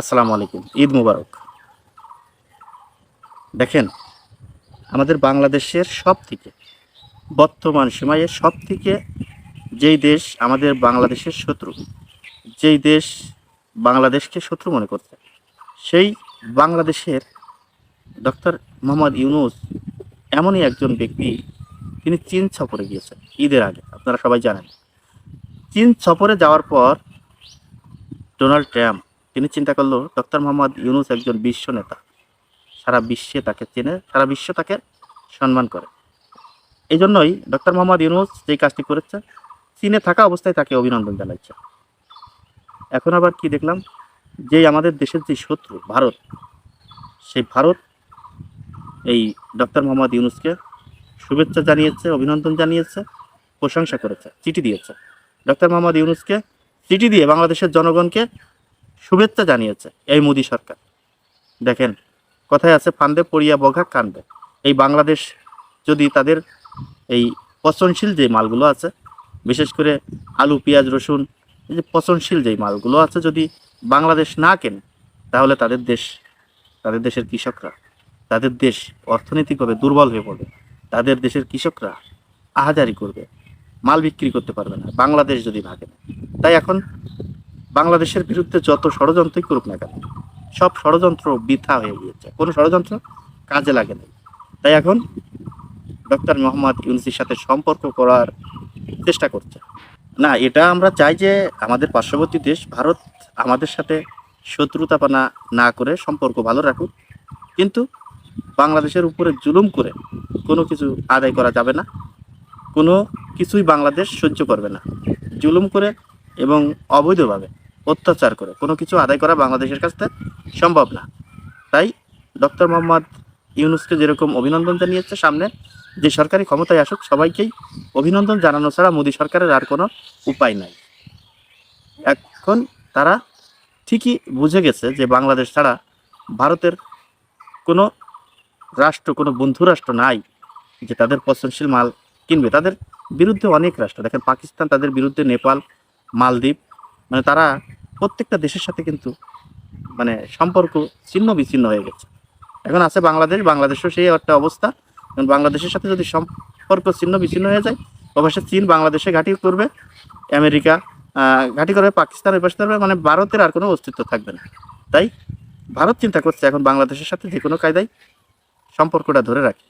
আসসালামু আলাইকুম। ঈদ মুবারক। দেখেন, আমাদের বাংলাদেশের সব থেকে বর্তমান সময়ে সব থেকে যেই দেশ আমাদের বাংলাদেশের শত্রু, যেই দেশ বাংলাদেশকে শত্রু মনে করছে, সেই বাংলাদেশের ডক্টর মোহাম্মদ ইউনুস এমনই একজন ব্যক্তি, তিনি চীন সফরে গিয়েছেন ঈদের আগে, আপনারা সবাই জানেন। চীন সফরে যাওয়ার পর ডোনাল্ড ট্রাম্প তিনি চিন্তা করল, ডক্টর মোহাম্মদ ইউনুস একজন বিশ্ব নেতা। সারা বিশ্বে তাকে চেনে, সারা বিশ্ব তাকে সম্মান করে। এই জন্যই ডক্টর মোহাম্মদ ইউনুস যে কাজটি করেছে চীনে থাকা অবস্থায় তাকে অভিনন্দন জানাচ্ছে এখন আবার কি দেখলাম, যে আমাদের দেশের যে শত্রু, ভারত, সেই ভারত এই ডক্টর মোহাম্মদ ইউনুসকে শুভেচ্ছা জানিয়েছে, অভিনন্দন জানিয়েছে, প্রশংসা করেছে, চিঠি দিয়েছে। ডক্টর মোহাম্মদ ইউনুসকে চিঠি দিয়ে বাংলাদেশের জনগণকে শুভেচ্ছা জানিয়েছে এই মোদী সরকার। দেখেন, কথায় আছে, ফান্দে পড়িয়া বঘা কান্দে। এই বাংলাদেশ যদি তাদের এই পচনশীল যে মালগুলো আছে, বিশেষ করে আলু, পেঁয়াজ, রসুন, এই যে পচনশীল যেই মালগুলো আছে যদি বাংলাদেশ না কেনে, তাহলে তাদের দেশ, তাদের দেশের কৃষকরা, তাদের দেশ অর্থনৈতিকভাবে দুর্বল হয়ে পড়বে। তাদের দেশের কৃষকরা আহাজারি করবে, মাল বিক্রি করতে পারবে না, বাংলাদেশ যদি ভাগে তাই এখন বাংলাদেশের বিরুদ্ধে যত ষড়যন্ত্রই করুক না কেন, সব ষড়যন্ত্র বৃথা হয়ে গিয়েছে। কোনো ষড়যন্ত্র কাজে লাগে নাই। তাই এখন ডক্টর মোহাম্মদ ইউনুসের সাথে সম্পর্ক করার চেষ্টা করছে। না, এটা আমরা চাই যে আমাদের পার্শ্ববর্তী দেশ, ভারত আমাদের সাথে শত্রুতাপানা না করে সম্পর্ক ভালো রাখুক। কিন্তু বাংলাদেশের উপরে জুলুম করে কোনো কিছু আদায় করা যাবে না। কোনো কিছুই বাংলাদেশ সহ্য করবে না। জুলুম করে এবং অবৈধভাবে অত্যাচার করে। কোনো কিছু আদায় করা বাংলাদেশের কাছ সম্ভব না। তাই ডক্টর মোহাম্মদ ইউনুসকে যেরকম অভিনন্দন জানিয়েছে সামনে, যে সরকারি ক্ষমতায় আসুক, সবাইকেই অভিনন্দন জানানো ছাড়া মোদী সরকারের আর কোনো উপায় নাই। এখন তারা ঠিকই বুঝে গেছে যে বাংলাদেশ ছাড়া ভারতের কোনো রাষ্ট্র, কোনো বন্ধু রাষ্ট্র নাই যে তাদের পচনশীল মাল কিনবে। তাদের বিরুদ্ধে অনেক রাষ্ট্র। দেখেন, পাকিস্তান তাদের বিরুদ্ধে নেপাল, মালদ্বীপ মানে তারা প্রত্যেকটা দেশের সাথে কিন্তু মানে সম্পর্ক ছিন্ন বিচ্ছিন্ন হয়ে গেছে। এখন আছে বাংলাদেশ, বাংলাদেশও সেই একটা অবস্থা। এখন বাংলাদেশের সাথে যদি সম্পর্ক ছিন্ন বিচ্ছিন্ন হয়ে যায়, অবশ্যই চীন বাংলাদেশে ঘাঁটি করবে, আমেরিকা ঘাঁটি করবে পাকিস্তানের পাশে করবে মানে ভারতের আর কোনো অস্তিত্ব থাকবে না। তাই ভারত চিন্তা করছে এখন বাংলাদেশের সাথে যে কোনো কায়দায় সম্পর্কটা ধরে রাখে।